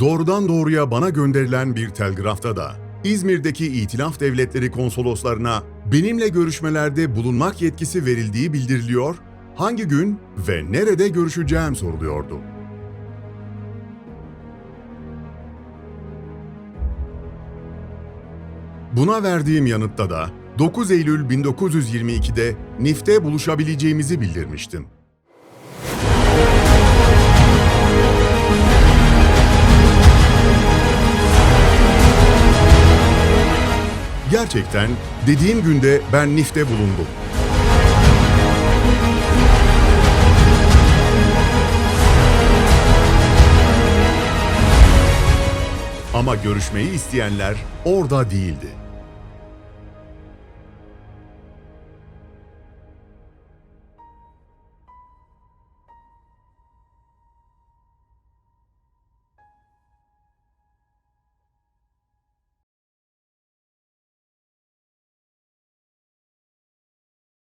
Doğrudan doğruya bana gönderilen bir telgrafta da İzmir'deki İtilaf Devletleri konsoloslarına benimle görüşmelerde bulunmak yetkisi verildiği bildiriliyor, hangi gün ve nerede görüşeceğim soruluyordu. Buna verdiğim yanıtta da 9 Eylül 1922'de NIF'te buluşabileceğimizi bildirmiştim. Gerçekten dediğim günde ben NIF'te bulundum. Ama görüşmeyi isteyenler orada değildi.